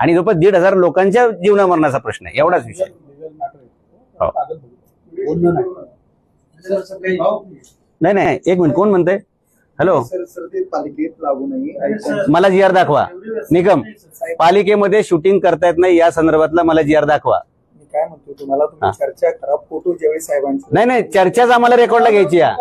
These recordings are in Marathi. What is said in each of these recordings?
आणि जवळपास दीड हजार लोकांच्या जीवनामरणाचा प्रश्न आहे. एवढाच विषय हो. नाही नाही एक मिनिट. कोण म्हणतंय? हॅलो मला जी आर दाखवा. निगम पालिकेमध्ये शूटिंग करता येत नाही या संदर्भातला मला जी आर दाखवा. काय म्हणतो तुम्हाला चर्चा करा फोटो ज्यावेळी नाही नाही. चर्चाच आम्हाला रेकॉर्डला घ्यायची या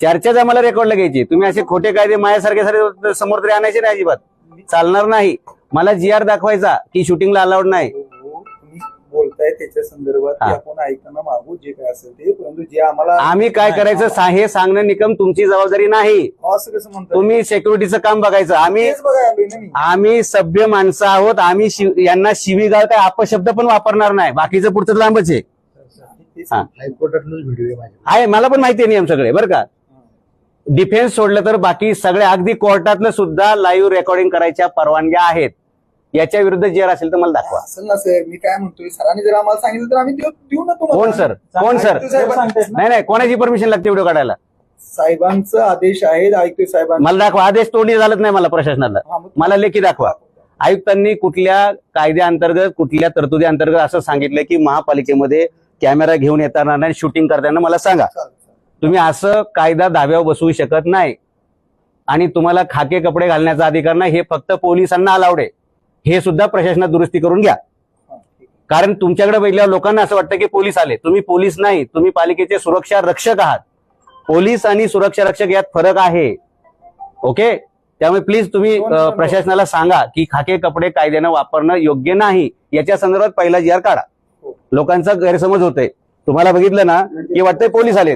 चर्चाच आम्हाला रेकॉर्डला घ्यायची तुम्ही असे खोटे कायदे माझ्यासारखे सारे समोर तरी आणायचे नाही अजिबात. चालणार नाही. मला जी आर दाखवायचा की शूटिंगला अलाउड नाही. हो, तुम्ही बोलताय त्याच्या संदर्भात हा. ते आपण ऐकताना मागू जे काय असेल ते परंतु जे आम्हाला आम्ही काय करायचं? सा- हे सांगणं निकम तुमची जबाबदारी नाही. असं कसं म्हणतात तुम्ही सेक्युरिटीचं काम बघायचं. आम्ही तेच बघा आलोय ना मी. आम्ही सभ्य माणसं आहोत. आम्ही शिव- यांना शिवीगाळ काय अपशब्द पण वापरणार नाही. बाकीचं पुढचं लांबच आहे. तेच- हा. हायकोर्टातूनच व्हिडिओ आहे माझ्या आहे. मला पण माहिती आहे नियम सगळे बरं का? डिफेन्स सोडलं तर बाकी सगळे अगदी कोर्टातलं सुद्धा लाईव्ह रेकॉर्डिंग करायच्या परवानग्या आहेत. याच्या विरुद्ध जे असेल तर मला दाखवा. असेल ना सर मी काय म्हणतोय सरांनी जर आम्हाला सांगितलं तर आम्ही देऊ देऊ ना तुम्हाला. कोण सर कोण सर नाही नाही कोणाची परमिशन लागते व्हिडिओ काढायला? साहेबांचा आदेश आहे आयुक्त साहेबांचा. मला दाखवा. आदेश तोंडी झालत नाही मला प्रशासनाला. मला लेखी दाखवा. आयुक्तांनी कुठल्या कायद्याअंतर्गत कुठल्या तरतुदी अंतर्गत असं सांगितलं की महापालिकेमध्ये कॅमेरा घेऊन येताना नाही शूटिंग करताना मला सांगा. तुम्ही असं कायदा धाब्यावर बसवू शकत नाही. आणि तुम्हाला खाके कपडे घालण्याचा अधिकार नाही हे फक्त पोलिसांना अलाउड आहे. हे सुद्धा प्रशासनात दुरुस्ती करून घ्या. कारण तुमच्याकडे बघितल्यावर लोकांना असं वाटतं की पोलीस आले. तुम्ही पोलीस नाही तुम्ही पालिकेचे सुरक्षा रक्षक आहात. पोलीस आणि सुरक्षा रक्षक यात फरक आहे. ओके? त्यामुळे प्लीज तुम्ही प्रशासनाला सांगा की खाके कपडे कायद्यानं वापरणं योग्य नाही. याच्या संदर्भात पहिला जी आर काढा. हो. लोकांचा गैरसमज होतोय. तुम्हाला बघितलं ना की वाटतंय पोलीस आले.